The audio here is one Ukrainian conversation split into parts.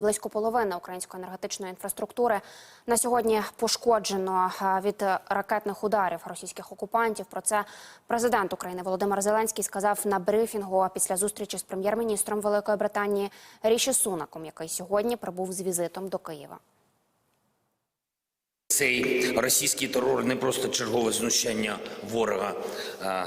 Близько половини української енергетичної інфраструктури на сьогодні пошкоджено е, від ракетних ударів російських окупантів. Про це президент України Володимир Зеленський сказав на брифінгу після зустрічі з прем'єр-міністром Великої Британії Ріші Сунаком, який сьогодні прибув з візитом до Києва. Цей російський терор не просто чергове знущання ворога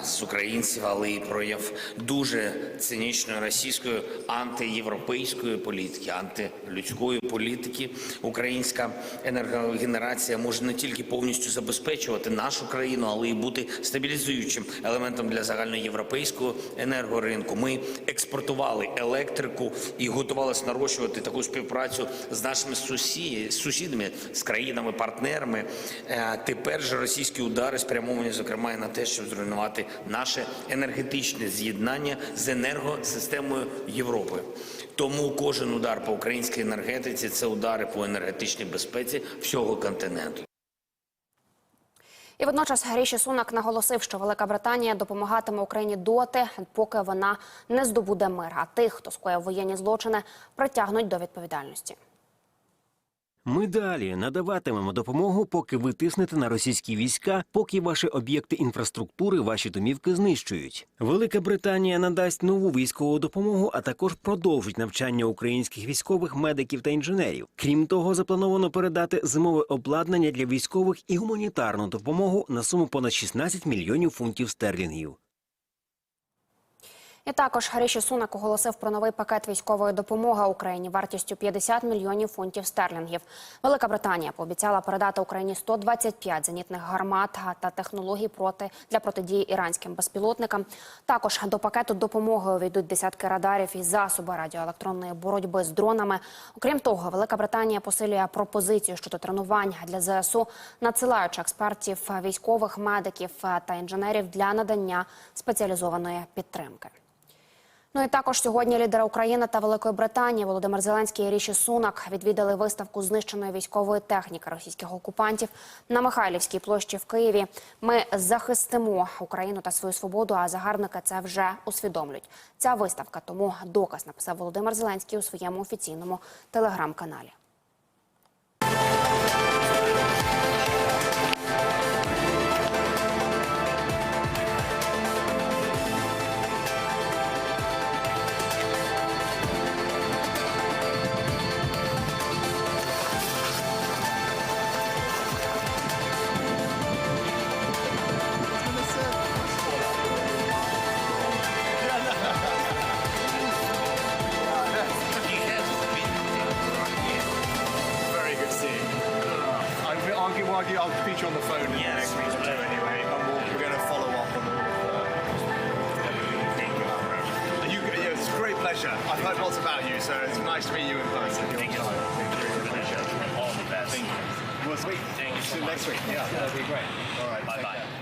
з українців, але й прояв дуже цинічної російської антиєвропейської політики, антилюдської політики. Українська енергогенерація може не тільки повністю забезпечувати нашу країну, але й бути стабілізуючим елементом для загальноєвропейського енергоринку. Ми експортували електрику і готувалися нарощувати таку співпрацю з нашими сусідами, з країнами-партнерами. Е, Тепер же російські удари спрямовані, зокрема, і на те, щоб зруйнувати наше енергетичне з'єднання з енергосистемою Європи. Тому кожен удар по українській енергетиці це удари по енергетичній безпеці всього континенту. І водночас Ріші Сунак наголосив, що Велика Британія допомагатиме Україні доти, поки вона не здобуде мир. А тих, хто скоїв воєнні злочини, притягнуть до відповідальності. Ми далі надаватимемо допомогу, поки ви тиснете на російські війська, поки ваші об'єкти інфраструктури, ваші домівки знищують. Велика Британія надасть нову військову допомогу, а також продовжить навчання українських військових, медиків та інженерів. Крім того, заплановано передати зимове обладнання для військових і гуманітарну допомогу на суму понад 16 мільйонів фунтів стерлінгів. І також Ріші Сунак оголосив про новий пакет військової допомоги Україні вартістю 50 мільйонів фунтів стерлінгів. Велика Британія пообіцяла передати Україні 125 зенітних гармат та технологій проти для протидії іранським безпілотникам. Також до пакету допомоги увійдуть десятки радарів і засоби радіоелектронної боротьби з дронами. Окрім того, Велика Британія посилює пропозицію щодо тренувань для ЗСУ, надсилаючи експертів, військових медиків та інженерів для надання спеціалізованої підтримки. Ну і також сьогодні лідери України та Великої Британії Володимир Зеленський і Ріші Сунак відвідали виставку знищеної військової техніки російських окупантів на Михайлівській площі в Києві. Ми захистимо Україну та свою свободу, а загарбники це вже усвідомлюють. Ця виставка тому доказ написав Володимир Зеленський у своєму офіційному телеграм-каналі. Argue, I'll you on the phone in the next week or two anyway, and we'll, we're going to follow up on all of uh, everything you think about. You, yeah, it's a great pleasure. I've heard lots about you, so it's nice to meet you in person. Thank you. Pleasure. All the best. Thank you. We'll speak. Thank you See you next week. Yeah, that'll be great. All right. Bye bye. care.